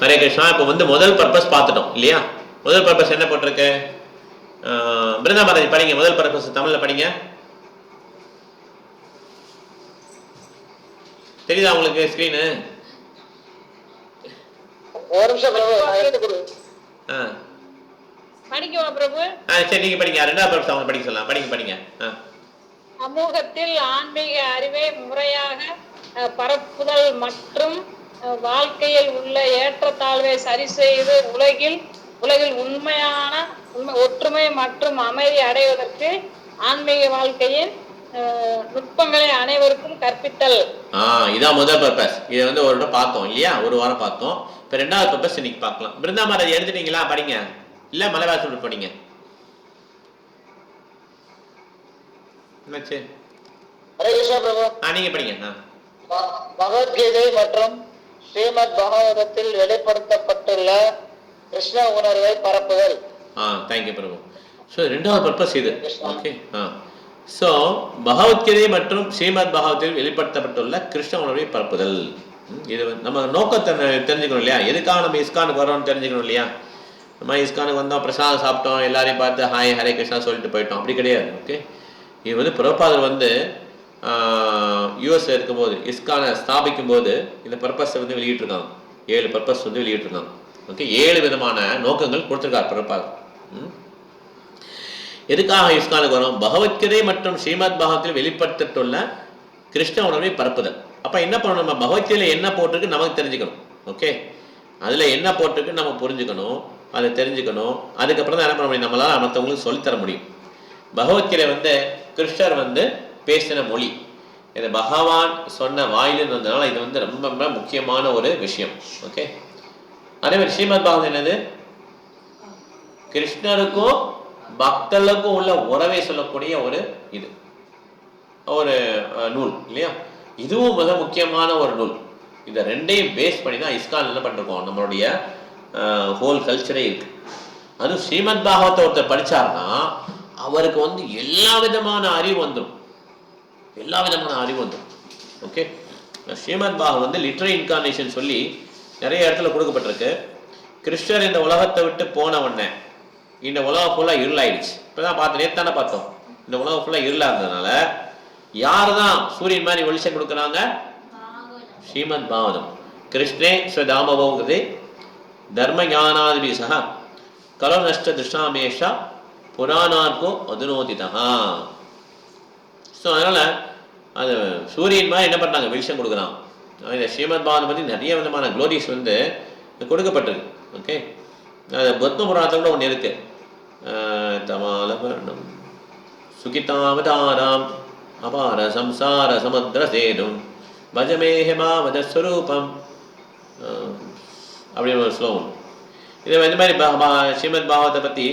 ஹரே கிருஷ்ணா இப்போ வந்து முதல் பர்பஸ் பார்த்துட்டோம் இல்லையா? முதல் பர்பஸ் என்ன போட்டிருக்கு? பிருந்தா மாதாஜி படிங்க முதல் பர்பஸ் தமிழ்ல படிங்க. தெரியுதா உங்களுக்கு ஸ்க்ரீனு ஒரு நிமிஷம் படிக்கவா பிரபு. சரி நீங்க படிங்க. ரெண்டாவது பர்பஸ் அவங்க படிக்க சொல்லலாம். படிங்க படிங்க. சமூகத்தில் ஆன்மீக அறிவை முறையாக பரப்புதல் மற்றும் வாழ்க்கையில் உள்ள ஏற்றத்தாழ்வை சரி செய்து உலகில் உலகில் உண்மையான உண்மை ஒற்றுமை மற்றும் அமைதி அடைவதற்கு ஆன்மீக வாழ்க்கையின் நுட்பங்களை அனைவருக்கும் கற்பித்தல். இதான் முதல் பர்பஸ் இதை வந்து ஒரு பார்த்தோம் இல்லையா? ஒரு வாரம் பார்த்தோம். இப்போ ரெண்டாவது பர்பஸ் இன்னைக்கு பார்க்கலாம். பிருந்தா மாதாஜி எடுத்துட்டீங்களா? படிங்க. இல்ல மலைவாசல் படிங்க. என்னாச்சு? நீங்க படிங்க பகவத்கீதை மற்றும் ஸ்ரீமத் பாகவதத்தில் வெளிப்படுத்தப்பட்டுள்ள கிருஷ்ண உணர்வை பரப்புதல். ஆ தேங்க்யூ பிரபு. ஸோ ரெண்டாவது பர்பஸ் இது. ஓகே ஆ. ஸோ பகவத்கீதை மற்றும் ஸ்ரீமத் பாகவத்தில் வெளிப்படுத்தப்பட்டுள்ள கிருஷ்ண உணர்வை பரப்புதல். இது நம்ம நோக்கத்தை தெரிஞ்சுக்கணும் இல்லையா? எதுக்காக நம்ம இஸ்கானுக்கு வரோம்னு தெரிஞ்சுக்கணும் இல்லையா? நம்ம இஸ்கானுக்கு வந்தோம் பிரசாதம் சாப்பிட்டோம் எல்லாரையும் பார்த்து ஹாய் ஹரே கிருஷ்ணா சொல்லிட்டு போயிட்டோம். அப்படி கிடையாது ஓகே இது வந்து பிரபாதர் வந்து யூஎஸ் இருக்கும்போது இஸ்கானை ஸ்தாபிக்கும் போது இந்த பர்பஸை வந்து வெளியிட்டிருக்காங்க ஏழு பர்பஸ் வந்து வெளியிட்டிருக்காங்க ஓகே ஏழு விதமான நோக்கங்கள் கொடுத்துருக்கார் பிறப்பாக ம்? எதுக்காக இஸ்கானுக்கு வரும்? பகவத்கீதை மற்றும் ஸ்ரீமத் பாகத்தில் வெளிப்படுத்தப்பட்டுள்ள கிருஷ்ண உணர்வை பரப்புதல். அப்ப என்ன பண்ணணும்? நம்ம பகவத்கீதையில என்ன போட்டிருக்கு? நமக்கு தெரிஞ்சுக்கணும். ஓகே அதுல என்ன போட்டிருக்கு நம்ம புரிஞ்சுக்கணும். அதை தெரிஞ்சுக்கணும். அதுக்கப்புறம் தான் என்ன பண்ண முடியும்? நம்மளால மற்றவங்களுக்கு சொல்லித்தர முடியும். பகவத்கீதை வந்து கிருஷ்ணர் வந்து பேசின மொழி. இது பகவான் சொன்ன வாயிலிருந்து வந்ததுனால இது வந்து ரொம்ப ரொம்ப முக்கியமான ஒரு விஷயம். ஓகே? அதே மாதிரி ஸ்ரீமத் பாகவத் என்னது? கிருஷ்ணருக்கும் பக்தர்களுக்கும் உள்ள உறவை சொல்லக்கூடிய ஒரு இது. ஒரு நூல் இல்லையா? இதுவும் மிக முக்கியமான ஒரு நூல். இந்த ரெண்டையும் பேஸ் பண்ணி தான் இஸ்கான் என்ன பண்ணிருக்கோம்? நம்மளுடைய ஹோல் கல்ச்சரே இருக்கு. அதுவும் ஸ்ரீமத் பாகவத்தை ஒருத்தர் படிச்சாருன்னா அவருக்கு வந்து எல்லா விதமான அறிவு வந்துடும் எல்லா விதமான அறிவு வந்துடும் ஓகே ஸ்ரீமத் பாகவத் வந்து லிட்ரரி இன்கார்னேஷன் சொல்லி நிறைய இடத்துல கொடுக்கப்பட்டிருக்கு. கிருஷ்ணர் இந்த உலகத்தை விட்டு போன உடனே இந்த உலகம் ஃபுல்லாக இருளாயிடுச்சு. இப்போதான் பார்த்து நேற்று தானே பார்த்தோம். இந்த உலகம் ஃபுல்லாக இருளாக இருந்ததுனால யார் தான் சூரியன் மாதிரி வெளிச்சம் கொடுக்குறாங்க? ஸ்ரீமத் பாகவதம். கிருஷ்ணே ஸ்வதாமபோங்கிறது தர்ம ஞானாதிபி சகா கலோ நஷ்ட திருஷ்ணாமேஷா புராணார்க்கோ அதுனோதிதா ஸோ அதனால் அது சூரியன் மாதிரி என்ன பண்ணாங்க வெளிச்சம் கொடுக்குறான். இந்த ஸ்ரீமத் பாகவதம் பற்றி நிறைய விதமான க்ளோரிஸ் வந்து கொடுக்கப்பட்டிருக்கு. ஓகே அது பத்ம புராணத்தில் கூட ஒன்று இருக்கு. தமால வர்ணம் சுகிதாவதாராம் அபார சம்சார சமுத்திர சேதும் பஜமேஹமா ஸ்வரூபம் அப்படின்னு ஒரு ஸ்லோகம் இது இந்த மாதிரி ஸ்ரீமத் பாவத்தை பற்றி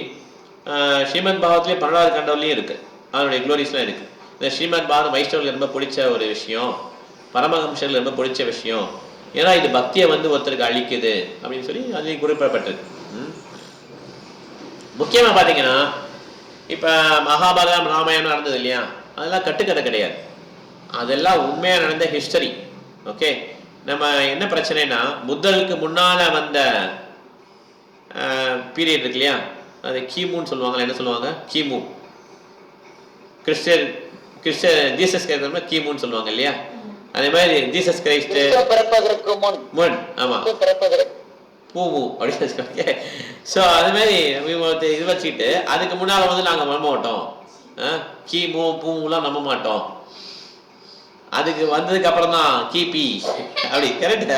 ஸ்ரீமத் பாவத்திலேயே பன்னெண்டாவது கண்டவுலையும் இருக்குது அதனுடைய க்ளோரிஸ்லாம் இருக்குது இந்த ஸ்ரீமத் பாரத வைஷ்ணவர்களுக்கு ரொம்ப பிடிச்ச ஒரு விஷயம். பரமஹம்சர்களுக்கு ரொம்ப பிடிச்ச விஷயம். ஏன்னா இது பக்தியை வந்து ஒருத்தருக்கு அழிக்குது அப்படின்னு சொல்லி அது குறிப்பிடப்பட்டிருக்கு. முக்கியமாக பார்த்தீங்கன்னா இப்போ மகாபாரதம் ராமாயணம் நடந்தது இல்லையா? அதெல்லாம் கட்டுக்கதை கிடையாது. அதெல்லாம் உண்மையாக நடந்த ஹிஸ்டரி ஓகே நம்ம என்ன பிரச்சனைனா புத்தருக்கு முன்னால் வந்த பீரியட் இருக்கு இல்லையா? அது கிமுன்னு சொல்லுவாங்க என்ன சொல்லுவாங்க? கிமு. கிறிஸ்டியன் கிறிஸ்டியன் ஜீசஸ் கிரைஸ்ட் கிமுன்னு சொல்லுவாங்க இல்லையா? அதே மாதிரி ஜீசஸ் கிரைஸ்ட் பிறப்பதற்கு முன். முன் ஆமா. பிறப்பதற்கு. பூமு அப்படின்னு வச்சுக்கோங்க ஸோ அது மாதிரி இது வச்சுக்கிட்டு அதுக்கு முன்னால் வந்து நாங்கள் நம்ப மாட்டோம். கிமு பூமுலாம் நம்ப மாட்டோம். அதுக்கு வந்ததுக்கு அப்புறம் தான் கிபி அப்படி கரெக்ட்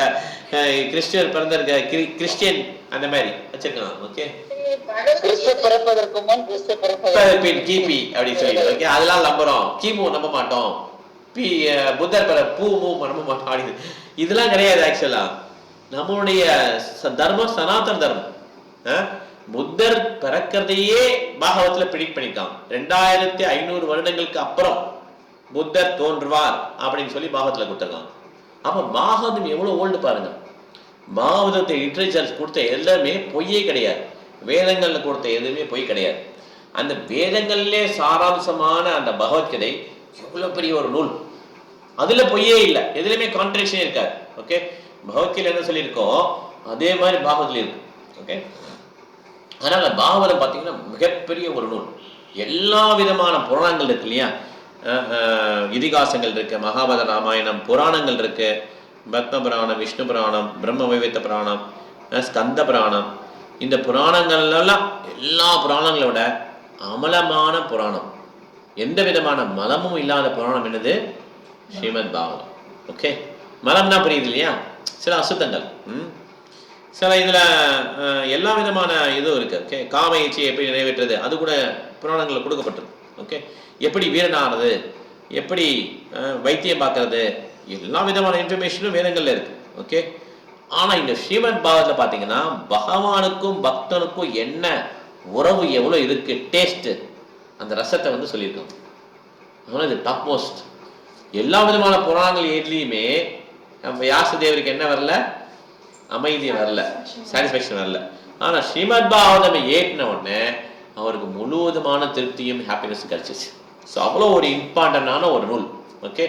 கிறிஸ்டியன் பிறந்திருக்க கிறிஸ்டியன் அந்த மாதிரி வச்சிருக்கான் ஓகே கிறிஸ்து பிறப்பதற்கு முன் கிறிஸ்து பிறப்பதற்கு கிபி அப்படின்னு சொல்லிட்டு. ஓகே அதெல்லாம் நம்புறோம். கிமு நம்ப மாட்டோம். பி புத்தர் பிற மூ நம்ப மாட்டோம். அப்படின்னு இதெல்லாம் கிடையாது ஆக்சுவலா நம்மளுடைய தர்மம் சனாதன தர்மம். புத்தர் பிறக்கிறதையே பாகவத்துல பிடிட் பண்ணிட்டான் ரெண்டாயிரத்தி ஐநூறு வருடங்களுக்கு அப்புறம் புத்தர் தோன்றுவார் அப்படின்னு சொல்லி பாகவத்துல கொடுத்துருக்காங்க அப்ப பாகவதம் எவ்வளவு ஓல்டு பாருங்க. பாகவதத்தை லிட்ரேச்சர்ஸ் கொடுத்த எல்லாமே பொய்யே கிடையாது. வேதங்கள்ல கொடுத்த எதுவுமே பொய் கிடையாது. அந்த வேதங்கள்லே சாராம்சமான அந்த பகவத்கதை எவ்வளவு பெரிய ஒரு நூல். அதுல பொய்யே இல்லை. எதுலையுமே கான்ட்ரடிக்ஷன் இருக்காது. ஓகே பகவத்கீதை என்ன சொல்லியிருக்கோம்? அதே மாதிரி பாகவத்தில் இருக்கு. ஓகே அதனால பாகவதம் பார்த்தீங்கன்னா மிகப்பெரிய ஒரு நூல். எல்லா விதமான புராணங்கள் இருக்கு இல்லையா? இதிகாசங்கள் இருக்கு மகாபாரத ராமாயணம் புராணங்கள் இருக்கு. பத்ம புராணம் விஷ்ணு புராணம் பிரம்ம வைவேத்த புராணம் ஸ்கந்த புராணம் இந்த புராணங்கள்லாம் எல்லா புராணங்களை விட அமலமான புராணம். எந்த விதமான மலமும் இல்லாத புராணம் என்னது? ஸ்ரீமத் பாகவதம். ஓகே மலம்னா புரியுது இல்லையா? சில அசுத்தங்கள். ம்? சில இதில் எல்லா விதமான இதுவும் இருக்குது ஓகே காம இச்சையை எப்படி நிறைவேற்றுறது? அது கூட புராணங்களில் கொடுக்கப்பட்டது. ஓகே எப்படி வீரனானது? எப்படி வைத்தியம் பார்க்கறது? எல்லா விதமான இன்ஃபர்மேஷனும் வேதங்களில் இருக்குது ஓகே ஆனால் இந்த ஸ்ரீமத் பாகத்தில் பார்த்தீங்கன்னா பகவானுக்கும் பக்தனுக்கும் என்ன உறவு எவ்வளோ இருக்குது டேஸ்ட்டு அந்த ரசத்தை வந்து சொல்லியிருக்கோம் அதனால் இது டாப் மோஸ்ட் எல்லா விதமான புராணங்கள் எதுலேயுமே நம்ம யாசதேவருக்கு என்ன வரல? அமைதி வரல. சாட்டிஸ்ஃபேக்ஷன் வரல. ஆனா ஸ்ரீமத் பாகவதம் ஏற்றின உடனே அவருக்கு முழுவதுமான திருப்தியும் ஹாப்பினஸும் கிடைச்சிச்சு. ஸோ அவ்வளோ ஒரு இம்பார்ட்டண்டான ஒரு நூல். ஓகே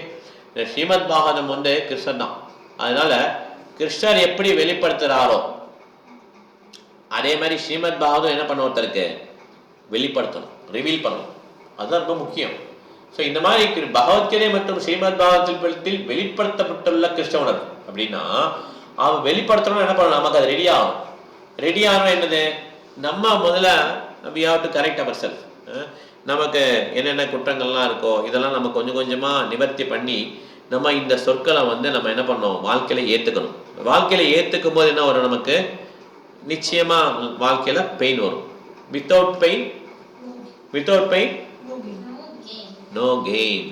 இந்த ஸ்ரீமத் பாகவதம் வந்து கிருஷ்ணன் தான். அதனால கிருஷ்ணர் எப்படி வெளிப்படுத்துகிறாரோ அதே மாதிரி ஸ்ரீமத் பாகவதம் என்ன பண்ண ஒருத்தருக்கு? வெளிப்படுத்தணும் ரிவீல் பண்ணணும். அதுதான் ரொம்ப முக்கியம். ஸோ இந்த மாதிரி பகவத்கீதை மற்றும் ஸ்ரீமத் பாகவத்தில் வெளிப்படுத்தப்பட்டுள்ள கிருஷ்ண உணர்வு அப்படின்னா அவன் வெளிப்படுத்தணும் என்ன பண்ணணும் நமக்கு அது ரெடி ஆகும் ரெடி ஆகணும் என்னது? நம்ம முதல்ல வி ஹாவ் டு கரெக்ட் அவர் செல்ஃப் நமக்கு என்னென்ன குற்றங்கள்லாம் இருக்கோ இதெல்லாம் நம்ம கொஞ்சம் கொஞ்சமாக நிவர்த்தி பண்ணி நம்ம இந்த சொற்களை வந்து நம்ம என்ன பண்ணோம் வாழ்க்கையில ஏற்றுக்கணும் வாழ்க்கையில ஏற்றுக்கும் போது என்ன வரும் நமக்கு? நிச்சயமா வாழ்க்கையில பெயின் வரும். Without pain without pain no gain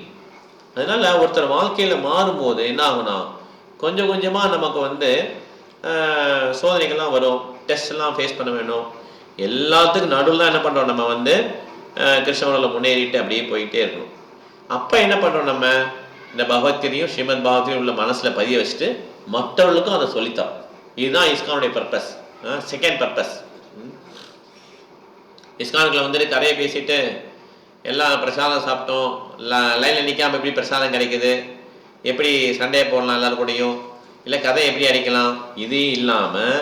அதனால ஒருத்தர் வாழ்க்கையில மாறும்போது என்ன ஆகும்னா கொஞ்சம் கொஞ்சமா நமக்கு வந்து சோதனைகள்லாம் வரும். டெஸ்ட் எல்லாம் ஃபேஸ் பண்ண வேணும். எல்லாத்துக்கும் நடுவில் தான் என்ன பண்றோம்? நம்ம வந்து கிருஷ்ணவனில் முன்னேறிட்டு அப்படியே போயிட்டே இருக்கணும். அப்போ என்ன பண்றோம் நம்ம? இந்த பகவத்கீதையும் ஸ்ரீமத் பாகவத்தையும் உள்ள மனசில் பதிய வச்சுட்டு மற்றவர்களுக்கும் அதை சொல்லித்தான். இதுதான் இஸ்கானுடைய பர்பஸ் செகண்ட் பர்பஸ் இஸ்கானுக்குள்ள வந்துட்டு கதையை பேசிட்டு எல்லாம் பிரசாதம் சாப்பிட்டோம். லைனில் நிற்காம எப்படி பிரசாதம் கிடைக்குது? எப்படி சண்டையை போடலாம் எல்லாரும் கூடயும்? இல்லை கதை எப்படி அடிக்கலாம்? இது இல்லாமல்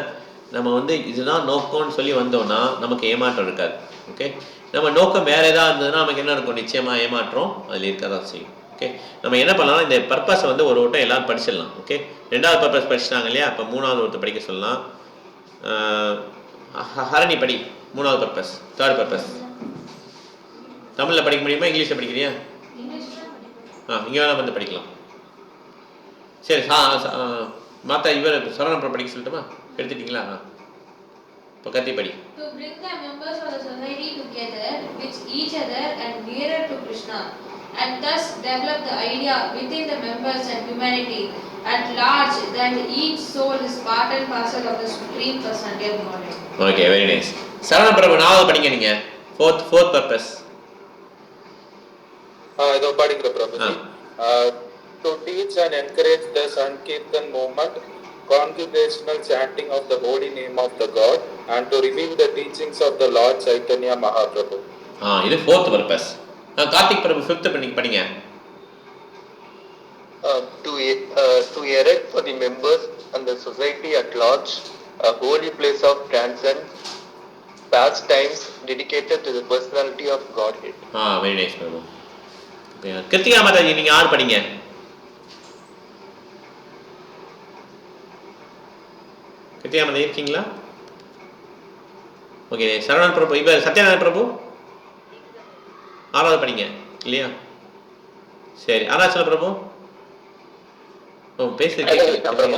நம்ம வந்து இதுதான் நோக்கம்னு சொல்லி வந்தோம்னா நமக்கு ஏமாற்றம் இருக்காது. ஓகே? நம்ம நோக்கம் வேற ஏதாவது இருந்ததுன்னா நமக்கு என்ன இருக்கும்? நிச்சயமா ஏமாற்றம் அதில் இருக்க தான் செய்யும். ஓகே நம்ம என்ன பண்ணலாம்? இந்த பர்பஸை வந்து ஒரு வட்டம் எல்லாரும் படிச்சிடலாம். ஓகே ரெண்டாவது பர்பஸ் படிச்சிட்டாங்க இல்லையா? அப்போ மூணாவது ஒருத்தர் படிக்க சொல்லலாம். ஹரணி படி. மூணாவது பர்பஸ் தேர்ட் பர்பஸ் தமிழில் படிக்க முடியுமா? இங்கிலீஷில் படிக்கிறியா? ஆ இங்கே வேணால் வந்து படிக்கலாம். சரி சா மாத்தா இவர் சரவணபுரம் படிக்க சொல்லட்டுமா? எடுத்துட்டீங்களா? ஆ. இப்போ கத்தி படி. To bring the members of the society together which each other and nearer to Krishna, and thus develop the idea within the members and humanity at large that each soul is part and parcel of the Supreme Personality of Godhead. Okay very nice Saravanapuram நாலாவது படிங்க நீங்கள் fourth fourth purpose Uh, இதோ படிக்கிற Prabhuji to teach and encourage the sankirtan movement congregational chanting of the holy name of the God and to reveal the teachings of the Lord Chaitanya Mahaprabhu. ஆ இது fourth purpose Karthik Prabhu fifth பண்ணி படிங்க Uh, to, e- uh, to erect for the members and the society at large a holy place of transcend past times dedicated to the personality of Godhead. ஆ very nice Prabhu Krithika Mataji நீங்கள் யார் படிங்க கிருத்திகா மாதா இருக்கீங்களா okay Saravanan Prabhu இப்போ சத்யநாராயண பிரபு ஆறாவது படிங்க இல்லையா? சரி அருணாச்சல பிரபு? ஓ பேசுறது அப்புறமா?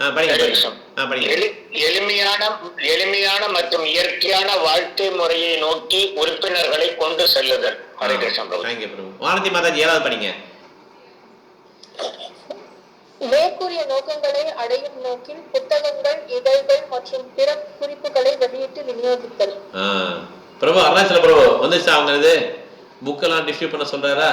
ஆ படிங்க படிங்க. ஆ படிங்க. எளி- எளிமையான எளிமையான மற்றும் இயற்கையான வாழ்க்கை முறையை நோக்கி உறுப்பினர்களை கொண்டு செல்லுதல். ஹரே கிருஷ்ணன் பிரபு. வானதி மாதாஜி ஏழாவது படிங்க. மேற்கூறிய நோக்கங்களை அடையும் நோக்கில் புத்தகங்கள் இதழ்கள் மற்றும் பிற குறிப்புகளை வெளியிட்டு விநியோகித்தல். ஆ பிரபு அருணாச்சல பிரபு வந்துச்சா அவங்க இது புக்கெல்லாம் டிஸ்ட்ரிபியூட் பண்ண சொல்றாரா?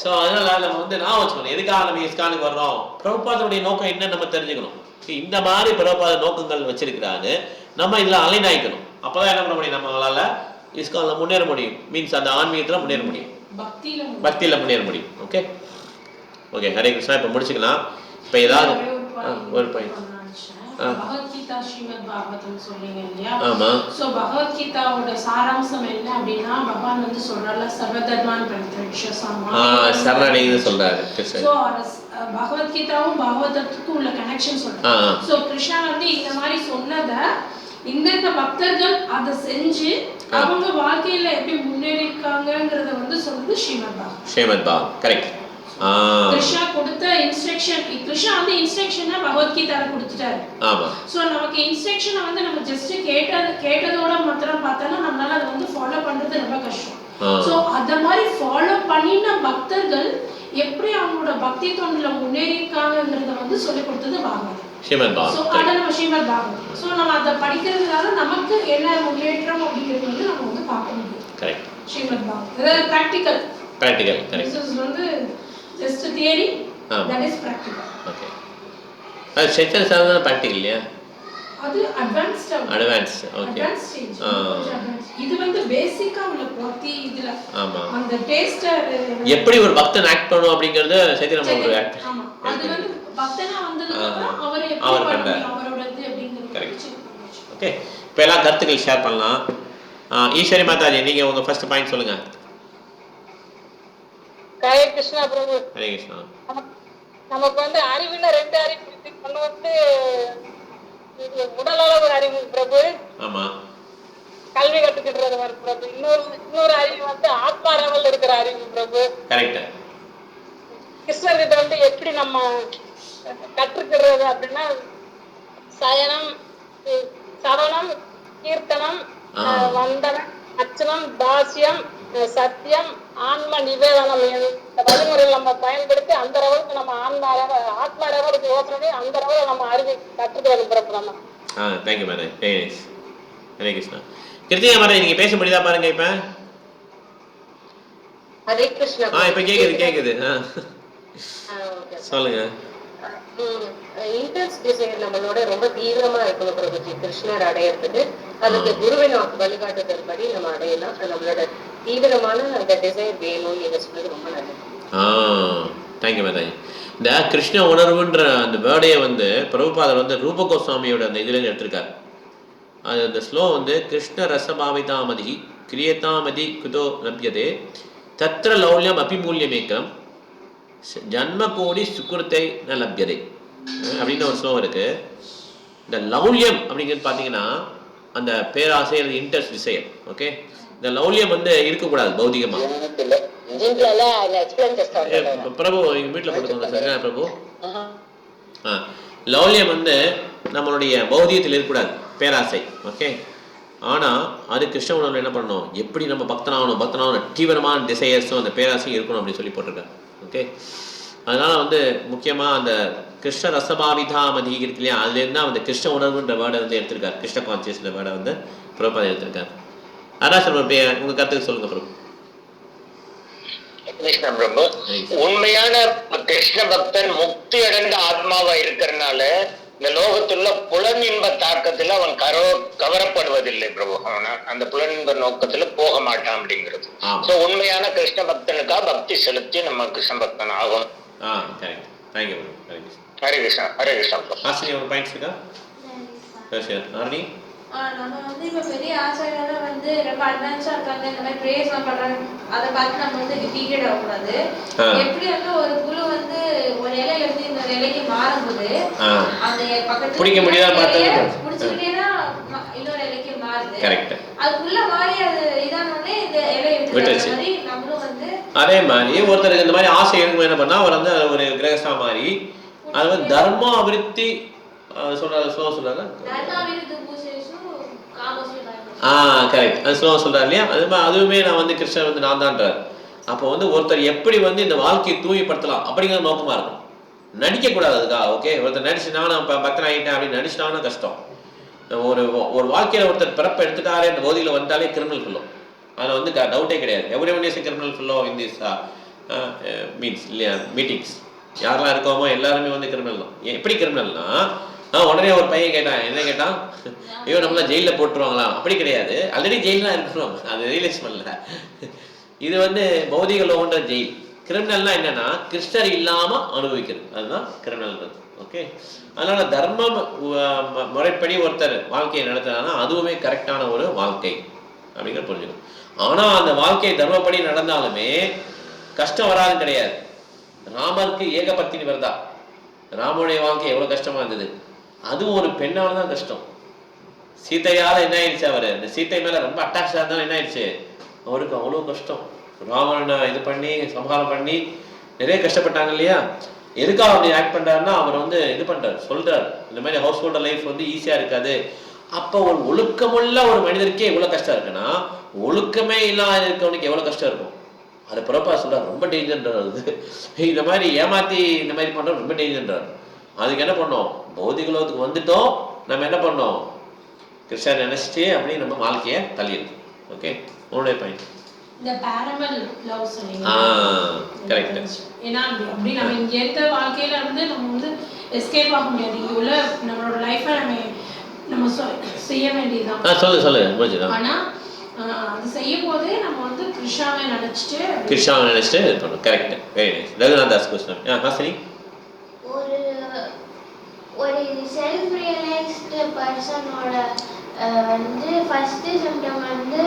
ஸோ அதனால நம்ம வந்து நான் வச்சுக்கணும் எதுக்காக நம்ம இஸ்கானுக்கு வர்றோம்? பிரபுபாதனுடைய நோக்கம் என்ன நம்ம தெரிஞ்சுக்கணும். இந்த மாதிரி பிரபுபாத நோக்கங்கள் வச்சிருக்கிறாங்க நம்ம இதுல அலைன் ஆயிக்கணும். அப்பதான் என்ன பண்ண முடியும் நம்மளால? இஸ்கான்ல முன்னேற முடியும். மீன்ஸ் அந்த ஆன்மீகத்துல முன்னேற முடியும். பக்தியில முன்னேற முடியும். ஓகே ஓகே ஹரே கிருஷ்ணா இப்போ முடிச்சுக்கலாம். இப்போ ஏதாவது ஒரே ஒரு பகவத்கீதா ஸ்ரீமத் பாகவதம் சொன்னீங்க இல்லையா? சோ பகவத்கீதாவோட சாராம்சம் என்ன அப்படின்னா பகவான் வந்து சொல்றாருல சர்வதர்மான் சரணடைன்னு சொல்றாரு சோ பகவத்கீதாவும் பாகவதத்துக்கும் உள்ள கனெக்ஷன் ஆ. சோ கிருஷ்ணா வந்து இந்த மாதிரி சொன்னத இந்தந்த பக்தர்கள் அதை செஞ்சு. அவங்க வாழ்க்கையில எப்படி முன்னேறி இருக்காங்கங்கறத வந்து சொல்றது ஸ்ரீமத் பாகவத் ஸ்ரீமத் பாவ் கரெக்ட் கிருஷ்ணா கொடுத்த இன்ஸ்ட்ரக்ஷன் கிருஷ்ணா வந்து இன்ஸ்ட்ரக்ஷனை பகவத்கீதால கொடுத்துட்டாரு. ஆமா. ஸோ நமக்கு இன்ஸ்ட்ரக்ஷனை வந்து நம்ம ஜஸ்ட் கேட்டது கேட்டதோட மாத்திரம் பார்த்தோம்னா நம்மளால அதை வந்து ஃபாலோ பண்றது ரொம்ப கஷ்டம். ஸோ அத மாதிரி ஃபாலோ பண்ணின பக்தர்கள் எப்படி அவங்களோட பக்தி தொண்டுல முன்னேறி இருக்காங்கங்கிறத வந்து சொல்லி கொடுத்தது பாகவதம். ஸ்ரீமத் ஸோ பாவ் அதை நம்ம ஸ்ரீமத் பாகவதம். ஸோ நம்ம அதை படிக்கிறதுனால நமக்கு என்ன முன்னேற்றம் அப்படிங்கிறது வந்து நம்ம வந்து பார்க்க முடியும். Correct Srimad Bhagavatam. Practical correct வந்து theory. That is practical okay அது செக்ஷன் சார் ப்ராக்டிக்கல் இல்லையா? அது advanced advance okay advance stage. இது வந்து பேசிக்கா உள்ள பக்தி இதுல ஆமா. அந்த டேஸ்ட் எப்படி ஒரு பக்தன் ஆக்ட் பண்ணும் அப்படிங்கறது நம்ம ஒரு ஆக்ட் ஆமா. அது வந்து பக்தனா வந்ததுக்கு. அப்புறம் அவர் எப்படி அவர் பண்ண கண்டார். முடியும் அவரோட இது அப்படிங்கிறது பண்ணி ஓகே இப்போ எல்லா கருத்துக்கள் ஷேர் பண்ணலாம். ஈஸ்வரி மாதாஜி நீங்க உங்க ஃபர்ஸ்ட் பாயிண்ட் சொல்லுங்க. ஹரே கிருஷ்ணா பிரபு. ஹரே கிருஷ்ணா. நமக்கு- வந்து அறிவுல ரெண்டு அறிவு ஒண்ணு வந்து இது உடலளவு அறிவு பிரபு. ஆமா. கல்வி வர பிரபு. இன்னொரு இன்னொரு அறிவு வந்து ஆத்மா லெவல்ல இருக்கிற அறிவு பிரபு. கரெக்ட். கிருஷ்ணர்கிட்ட வந்து எப்படி நம்ம கற்றுக்கிறது அப்படின்னா சயனம் சவனம் கீர்த்தனம் வந்தனம் அர்ச்சனம் தாசியம் சத்தியம் ஆன்ம நிவேதனம் இந்த வழிமுறைகள் நம்ம பயன்படுத்தி அந்த லெவலுக்கு நம்ம ஆன்மா ஆத்மா யோசனை அந்த லெவலில் நம்ம அறிவை கற்றுக்கிறது பிறப்பு நம்ம. ஆ thank you madam Hare Krishna Krithika madam நீங்க பேச முடியுதா பாருங்க இப்ப? ஹரே கிருஷ்ணா ஆ இப்ப கேக்குது கேக்குது. சொல்லுங்க. இன்டென்ஸ் டிசைர் நம்மளோட ரொம்ப தீவிரமா இருக்கணும் பிரபுஜி கிருஷ்ணர் அடையறதுக்கு. அதுக்கு குருவின் வழிகாட்டுதல் படி நம்ம அடையலாம். நம்மளோட தீவிரமான அந்த டிசைர் வேணும் நீங்க சொல்றது ரொம்ப நல்லது. தேங்க்யூ மேதாஜி இந்த கிருஷ்ண உணர்வுன்ற அந்த வேர்டையை வந்து பிரபுபாதர் வந்து ரூப கோஸ்வாமியோட அந்த இதுலேருந்து எடுத்திருக்காரு. அது அந்த ஸ்லோ வந்து கிருஷ்ண ரசபாவிதாமதி கிரியதாமதி குதோ லபியதே தத்ர லௌல்யம் அபிமூல்யமேக்கம் ஜன்ம கோடி சுக்குருத்தை ந லபியதை. அப்படின்னு ஒரு ஸ்லோ இருக்கு. இந்த லௌல்யம் அப்படிங்கிறது பார்த்தீங்கன்னா அந்த பேராசை அல்லது இன்ட்ரெஸ்ட் ஓகே இந்த லௌல்யம் வந்து இருக்கக்கூடாது பௌதிகமா. பிரபு எங்க வீட்டில் போட்டுக்கோங்க சார். பிரபு? ஆ லௌல்யம் வந்து நம்மளுடைய பௌதியத்தில் இருக்கக்கூடாது பேராசை ஓகே ஆனால் அது கிருஷ்ண உணர்வில் என்ன பண்ணணும்? எப்படி நம்ம பக்தனாகணும் பக்தனாகணும் தீவிரமான டிசையர்ஸும் அந்த பேராசையும் இருக்கணும் அப்படின்னு சொல்லி போட்டிருக்காரு ஓகே அதனால வந்து முக்கியமாக அந்த கிருஷ்ண ரசபாவிதாமதி இருக்கு இல்லையா? அதுலேருந்து தான் அந்த கிருஷ்ண உணர்வுன்ற வேர்டை வந்து எடுத்திருக்காரு. கிருஷ்ண கான்சியஸ்ல வேர்டை வந்து பிரபாதை எடுத்திருக்காரு. அதான் சார் உங்கள் கருத்துக்கு சொல்லுங்க பிரபு கிருஷ்ண பிரபு உண்மையான கிருஷ்ண பக்தன் முக்தி அடைந்த ஆத்மாவா இருக்கிறதுனால இந்த லோகத்துள்ள புலனின்ப தாக்கத்துல அவன் கரோ கவரப்படுவதில்லை பிரபு அவன அந்த புலனின்ப நோக்கத்துல போக மாட்டான் அப்படிங்கிறது. சோ உண்மையான கிருஷ்ண பக்தனுக்கா பக்தி செலுத்தி நம்ம கிருஷ்ண பக்தன் ஆகும் ஹரே கிருஷ்ணா ஹரே கிருஷ்ணா ஹரே கிருஷ்ணா பிரபு ஆசிரியர் பாயிண்ட்ஸ் இருக்கா? நம்ம வந்து இப்ப பெரிய ஆசிரியர்லாம் வந்து ரொம்ப அட்வான்ஸா இருக்காங்க இந்த மாதிரி ப்ரேயர்ஸ் எல்லாம் பண்றாங்க அதை பார்த்து நம்ம வந்து டிஃபீட்டட் ஆகக்கூடாது. எப்படி வந்து ஒரு புழு வந்து ஒரு இலையில இருந்து இன்னொரு இலைக்கு மாறும்போது அந்த பக்கத்துல பிடிக்க முடியாத. பிடிச்சுக்கிட்டே தான் இன்னொரு இலைக்கு மாறுது கரெக்ட் அதுக்குள்ள மாறி அது இதானோடனே இந்த இலையை விட்டு விட்டுருச்சு. நம்மளும் வந்து அதே மாதிரி ஒருத்தருக்கு இந்த மாதிரி ஆசை இருக்கும் என்ன பண்ணா அவர் வந்து ஒரு கிரகஸ்தா மாதிரி அது வந்து தர்ம அபிருத்தி சொல்றாரு ஸ்லோ ஆ கரெக்ட் அது ஸ்லோ சொல்றாரு இல்லையா? அது மாதிரி அதுவுமே நான் வந்து கிருஷ்ணர் வந்து நான் தான்றார் அப்போ வந்து ஒருத்தர் எப்படி வந்து இந்த வாழ்க்கையை தூய்மைப்படுத்தலாம் அப்படிங்கிற நோக்கமா இருக்கும். நடிக்க கூடாது அதுக்காக ஓகே ஒருத்தர் நடிச்சு நானும் இப்போ பக்தன் ஆகிட்டேன் அப்படின்னு நடிச்சிட்டாங்கன்னா கஷ்டம். ஒரு ஒரு வாழ்க்கையில ஒருத்தர் பிறப்பை எடுத்துட்டாரே இந்த போதியில் வந்தாலே கிரிமினல் ஃபுல்லோ அதில் வந்து டவுட்டே கிடையாது. Every one is criminal follow in this means இல்லையா? மீட்டிங்ஸ் யாரெல்லாம் இருக்கோமோ எல்லாருமே வந்து கிரிமினல் தான். எப்படி கிரிமினல்னா உடனே ஒரு பையன் கேட்டான் என்ன கேட்டான்? ஐயோ நம்மள ஜெயிலில் போட்டுருவாங்களா? அப்படி கிடையாது. ஆல்ரெடி ஜெயிலாம் இருக்கிறோம். அது ரியலைஸ் பண்ணல. இது வந்து பௌதிக லோகன்ற ஜெயில். கிரிமினல்னா என்னன்னா கிருஷ்ணர் இல்லாம அனுபவிக்கிறது. அதுதான் கிரிமினல்ன்றது ஓகே அதனால தர்மம் முறைப்படி ஒருத்தர் வாழ்க்கையை நடத்தினா அதுவுமே கரெக்டான ஒரு வாழ்க்கை. அப்படிங்கிற புரிஞ்சுக்கணும். ஆனா அந்த வாழ்க்கை தர்மப்படி நடந்தாலுமே கஷ்டம் வராது கிடையாது. ராமருக்கு ஏகபத்தினி வருதா ராமனுடைய வாழ்க்கை எவ்வளவு கஷ்டமா இருந்தது? அதுவும் ஒரு பெண்ணால தான் கஷ்டம். சீத்தையால் என்ன ஆயிடுச்சு அவரு? அந்த சீத்தை மேல ரொம்ப அட்டாச்சாக இருந்தாலும் என்ன ஆயிடுச்சு? அவருக்கு அவ்வளவு கஷ்டம். ராமனை இது பண்ணி சம்ஹாரம் பண்ணி நிறைய கஷ்டப்பட்டாங்க இல்லையா? எதுக்காக அப்படி ஆக்ட் பண்றாருன்னா அவர் வந்து இது பண்றாரு சொல்றாரு. இந்த மாதிரி ஹவுஸ் ஹோல்டர் லைஃப் வந்து ஈஸியா இருக்காது. அப்போ ஒரு ஒழுக்கமுள்ள ஒரு மனிதருக்கே எவ்வளவு கஷ்டம் இருக்குன்னா ஒழுக்கமே இல்லாத இருக்கவனுக்கு எவ்வளவு கஷ்டம் இருக்கும்? அது பிறப்பா சொல்றாரு ரொம்ப டேஞ்சர்ன்றார் அது. இந்த மாதிரி ஏமாத்தி இந்த மாதிரி பண்றது ரொம்ப டேஞ்சர்ன்றார் அதுக்கு என்ன பண்ணோம்? பௌதிக உலகத்துக்கு வந்துட்டோம் நம்ம என்ன பண்ணோம்? கிருஷ்ணன் நினைச்சிட்டு அப்படியே நம்ம வாழ்க்கையை தள்ளிடுது ஓகே உன்னுடைய பாயிண்ட் இந்த பேரமல் லவ் சொன்னீங்க. ஆ கரெக்ட் ஏன்னா அப்படி அப்படி நம்ம இங்க இருக்க வாழ்க்கையில இருந்து நம்ம வந்து எஸ்கேப் ஆக முடியாது. இங்க உள்ள நம்மளோட லைஃப்பை நம்ம நம்ம செய்ய வேண்டியதுதான். சொல்லு சொல்லு. முடிஞ்சுதா? ஆனா அது செய்யும் போதே நம்ம வந்து கிருஷ்ணாவை நினைச்சிட்டு கிருஷ்ணாவை நினைச்சிட்டு இது பண்ணணும். Correct very nice Raghunath Das question ஆ ஹாசினி ஒரு ஒரு செல்ஃப் ரியலைஸ்டு பர்சனோட வந்து ஃபர்ஸ்ட் சிம்டம் வந்து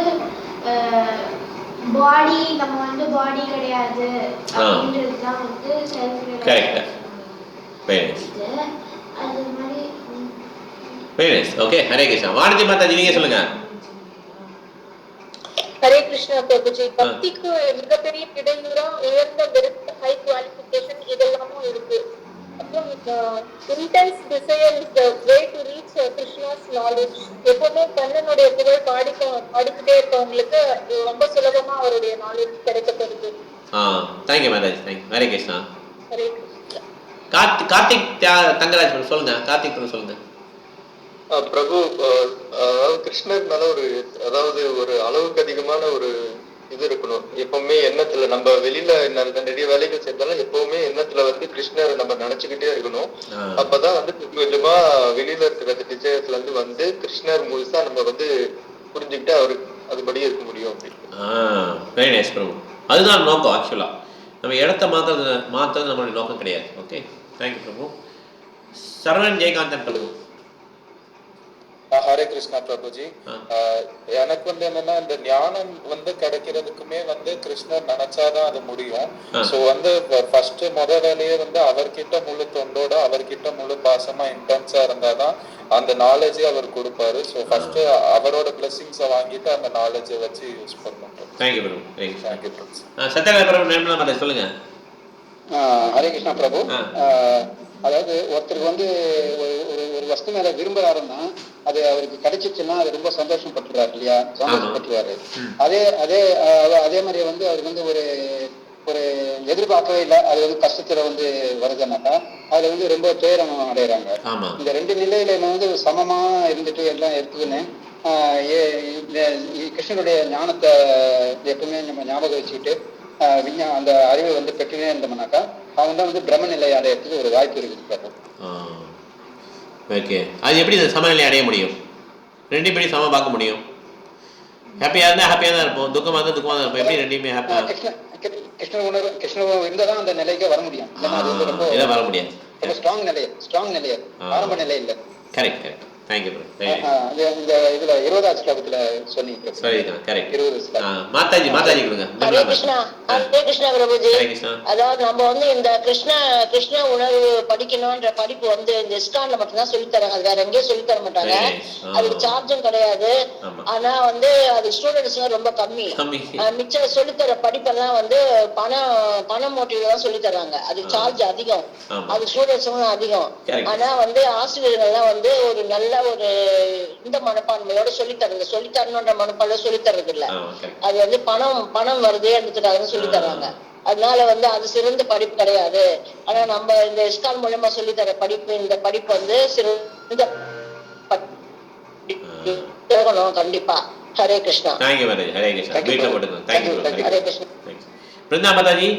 பாடி நம்ம வந்து பாடி கிடையாது. அப்படின்றது தான் வந்து self correct realise very nice அது மாதிரி வெரி ஓகே ஹரே கிருஷ்ணா வானதி மாதாஜி நீங்க சொல்லுங்க. ஹரே கிருஷ்ணா பிரபுஜி. பக்திக்கு மிகப்பெரிய இடையூறா உயர்ந்த விருப்ப ஹை குவாலிஃபிகேஷன் இதெல்லாமும் இருக்கு. Intense desire is the way to reach Krishna's knowledge எப்பவுமே கண்ணனுடைய புகழ் பாடி பாடிக்கிட்டே இருக்கவங்களுக்கு ரொம்ப சுலபமா அவருடைய நாலேஜ் கிடைக்கப்பெறுது ஆ thank you Mataji thank you Hare Krishna Hare Krishna Karthik Thangaraj சொல்லுங்க. கார்த்திக் சொல்லுங்க. பிரபு அதாவது கிருஷ்ணர் மேல ஒரு அதாவது ஒரு அளவுக்கு அதிகமான ஒரு இது இருக்கணும். எப்பவுமே எண்ணத்துல நம்ம வெளியில நிறைய வேலைகள் செஞ்சாலும் எப்பவுமே எண்ணத்துல வந்து கிருஷ்ணரை நம்ம நினைச்சுக்கிட்டே இருக்கணும். அப்பதான் வந்து கொஞ்சம் வெளியில இருக்கிற டிசைர்ஸ்ல இருந்து வந்து கிருஷ்ணர் முழுசா நம்ம வந்து புரிஞ்சுக்கிட்டு அவருக்கு அதுபடி இருக்க முடியும் அப்படின்னு. அதுதான் நோக்கம் ஆக்சுவலாக நம்ம இடத்த மாற்றுறது மாற்றுறது நம்மளுடைய நோக்கம் கிடையாது. Okay thank you Prabhu. Saravanan Jayakanthan Prabhu Hare Krishna Prabhuji. எனக்கு வந்து என்னன்னா இந்த ஞானம் வந்து கிடைக்கிறதுக்குமே வந்து கிருஷ்ணர் நினைச்சாதான் அது முடியும். சோ வந்து ஃபர்ஸ்ட் முத வேலையே வந்து அவர்கிட்ட முழு தொண்டோட அவர்கிட்ட முழு பாசமா இன்டென்ஸா இருந்தாதான் அந்த நாலேஜே அவர் கொடுப்பாரு. சோ ஃபர்ஸ்ட் அவரோட பிளெஸிங்ஸை வாங்கிட்டு அந்த நாலேஜை வச்சு யூஸ் பண்ணணும் தேங்க்யூ பிரபு. தேங்க்யூ பிரபு மாதா சொல்லுங்க. ஹரே கிருஷ்ணா பிரபு. அதாவது ஒருத்தருக்கு வந்து ஒரு வஸ்து மேல விரும்புறாருன்னா அது அவருக்கு கிடைச்சிச்சுன்னா அது ரொம்ப சந்தோஷப்பட்டுருவாரு இல்லையா? சந்தோஷப்பட்டுருவாரு. அதே அதே அதே மாதிரி வந்து அவருக்கு வந்து ஒரு ஒரு எதிர்பார்க்கவே இல்லை. அது வந்து கஷ்டத்துல வந்து வருதுன்னாக்கா அதுல வந்து ரொம்ப துயரம் அடைகிறாங்க ஆமா. இந்த ரெண்டு நிலையில வந்து சமமா இருந்துட்டு எல்லாம் இந்த கிருஷ்ணனுடைய ஞானத்தை எப்பவுமே நம்ம ஞாபகம் வச்சுக்கிட்டு விஞ்ஞா அந்த அறிவை வந்து பெற்றுனே இருந்தோம்னாக்கா அவன் தான் வந்து பிரம்ம நிலை அடையறதுக்கு ஒரு வாய்ப்பு இருக்குது ஓகே அது எப்படி இந்த சமநிலை அடைய முடியும்? ரெண்டு பேரும் சம பார்க்க முடியும்? ஹாப்பியாக இருந்தால் ஹாப்பியாக தான் இருப்போம். துக்கமாக இருந்தால் துக்கமாக தான் இருப்போம். எப்படி ரெண்டையுமே ஆஹ் ஹாப்பியாக கிருஷ்ண கிரு- கிருஷ்ண உணர்வு கிருஷ்ண உணர்வு இருந்தால் தான் அந்த நிலைக்கு வர முடியும். வர முடியாது. ஸ்ட்ராங் நிலை ஸ்ட்ராங் நிலை. ஆரம்ப நிலை இல்லை. Correct correct thank you bro ஆஹ் இது இந்த இதுல இருபதாவது ஸ்லோகத்துல சொன்னீங்க சரிதான் கரெக்ட் இருபது ஸ்லோகம். மாதாஜி மாதாஜி கொடுங்க. ஹரே கிருஷ்ணா. ஹரே கிருஷ்ணா பிரபுஜி. ஹரே கிருஷ்ணா. அதாவது நம்ம வந்து இந்த கிருஷ்ண கிருஷ்ண உணர்வு படிக்கணும்ன்ற படிப்பு வந்து இந்த இஸ்கான்ல மட்டும்தான் சொல்லித் தராங்க. அது வேற எங்கேயும் சொல்லித் தர மாட்டாங்க. அதுக்கு சார்ஜும் கிடையாது. ஆனா வந்து அது ஸ்டூடெண்ட்ஸ் ரொம்ப கம்மி. மிச்சம் சொல்லித்தர படிப்பெல்லாம் வந்து பணம் பண மோட்டிவ்ல தான் சொல்லி தராங்க. அதுக்கு சார்ஜ் அதிகம். அது ஸ்டூடெண்ட்ஸும் அதிகம். ஆனா வந்து ஆசிரியர்கள்லாம் வந்து ஒரு நல்ல ஒரு இந்த மனப்பான்மையோட சொல்லி தரது சொல்லி தரணுன்ற மனப்பான்மை சொல்லி தர்றது இல்ல அது வந்து பணம் பணம் வருதே எடுத்துட்டாங்கன்னு சொல்லி தராங்க அதனால வந்து அது சிறந்த படிப்பு கிடையாது. ஆனா நம்ம இந்த இஸ்கான் மூலமா சொல்லி தர படிப்பு இந்த படிப்பு வந்து சிறந்த. போகணும் கண்டிப்பா. ஹரே கிருஷ்ணா. ஹரே கிருஷ்ணா. Thank you, வீட்டில் brother. போட்டுக்கோங்க thank you Thank you, Hare Krishna Brinda Mataji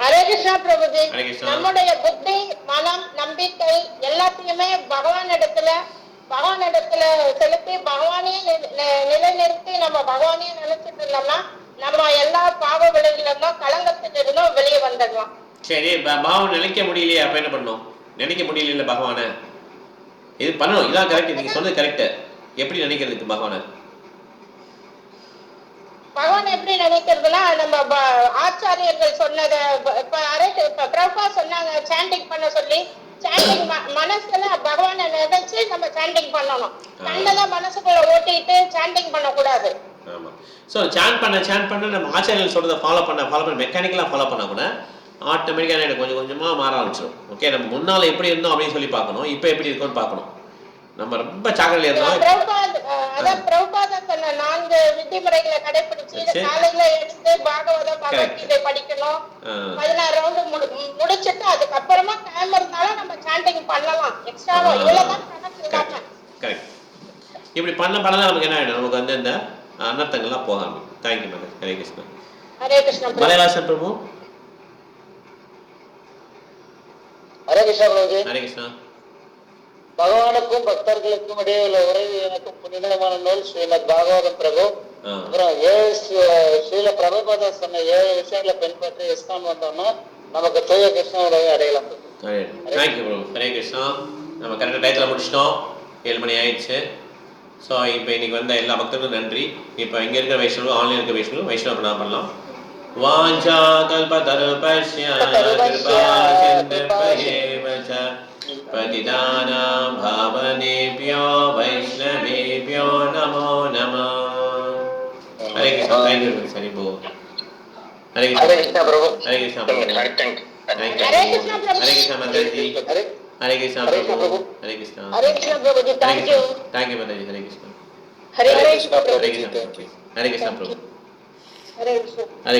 Hare Krishna Prabhuji. நம்முடைய புத்தி மனம் நம்பிக்கை எல்லாத்தையுமே பகவான் இடத்துல பகவான் இடத்துல செலுத்தி பகவானே நிலைநிறுத்தி நம்ம பகவானே நினைச்சிட்டு இருந்தோம்னா நம்ம எல்லா பாவ விளைவிலிருந்தும் கலங்கத்திலிருந்தும் வெளியே வந்துடலாம். சரி ப- பகவான் நினைக்க முடியலையே அப்ப என்ன பண்ணணும்? நினைக்க முடியல பகவானை? இது பண்ணணும் இதான் கரெக்ட் நீங்க சொன்னது கரெக்ட் எப்படி நினைக்கிறதுக்கு பகவானை? பகவான் எப்படி நினைக்கிறதுனா நம்ம ஆச்சாரியர்கள் சொன்னத இப்ப அரே இப்ப பிரபா சொன்னாங்க சாண்டிங் பண்ண சொல்லி சாண்டிங் மனசுல பகவானை நினைச்சு நம்ம சாண்டிங் பண்ணணும். கண்ணதான் மனசுக்குள்ள ஓட்டிட்டு சாண்டிங் பண்ணக்கூடாது. ஆமா. ஸோ சான் பண்ண சான் பண்ண நம்ம ஆச்சாரியர்கள் சொல்றதை ஃபாலோ பண்ண ஃபாலோ பண்ண மெக்கானிக்கலாக ஃபாலோ பண்ண கூட ஆட்டோமேட்டிக்காக எனக்கு கொஞ்சம் கொஞ்சமாக மாற ஆரம்பிச்சிடும் ஓகே நம்ம முன்னால் எப்படி இருந்தோம் அப்படின்னு சொல்லி பார்க்கணும் இப்போ எப்படி இருக்கோம்னு பார்க்கணும். நம்ம ரொம்ப சாக்கடையில் இருந்தோம். பிரபுபாத் அஹ், அதான் பிரபுபாதா சொன்ன நான்கு விதிமுறைகளை கடைபிடிச்சு. காலையில எழுந்து பாகவதம் பகவத்கீதை படிக்கணும். பதினாறு ரவுண்டு முடிச்சிட்டு அதுக்கப்புறமா டைம் இருந்தாலும் நம்ம சாண்டிங் பண்ணலாம். எக்ஸ்ட்ராவா இவ்வளவுதான் கணக்கு இல்லாம. கரெக்ட் இப்படி பண்ண பண்ண நமக்கு என்ன ஆகிடும் நமக்கு வந்து இந்த அனர்த்தங்கள்லாம் போகாம. Thank you madam Hare Krishna Hare Krishna Prabhu. Malaivasan Prabhu. Hare Krishna Hare Krishna பகவானுக்கும் பக்தர்களுக்கும் இடையே உள்ள உறவு எனக்கும் புனிதமான நூல் ஸ்ரீமத் பாகவதம் பிரபு. அப்புறம் ஏழு ஸ்ரீ- ஸ்ரீல பிரபுபாதா சொன்ன ஏழு விஷயங்களை பின்பற்றி இஸ்கான் வந்தோம்னா நமக்கு தூய கிருஷ்ணனுடைய அடையலாம் தேங்க்யூ ப்ரோ ஹரே கிருஷ்ணா. நம்ம கரெக்டாக டயத்தில் முடிச்சிட்டோம். ஏழு மணி ஆயிடுச்சு. ஸோ இப்போ இன்னைக்கு வந்த எல்லா பக்தர்களுக்கும் நன்றி. இப்போ இங்கே இருக்கிற வைஷ்ணவரும் ஆன்லைன் இருக்கிற வைஷ்ணவரும் வைஷ்ணவ பிரணாமம் பண்ணலாம். வாஞ்சா கல்பதருபஷ்ய கிருபா சிந்துபயேவ ச पतितानां भावनेभ्यो वैष्णवेभ्यो नमो नमः हरे कृष्ण थैंक यू हरि बोल हरे कृष्ण प्रभु हरे कृष्ण प्रभु हरे Krishna Hare Krishna Mata ji Hare Krishna Prabhu Hare Krishna Hare Krishna Prabhu ji thank you thank you Mata ji Hare Krishna Hare Krishna Hare Krishna Hare Krishna Prabhu Hare Krishna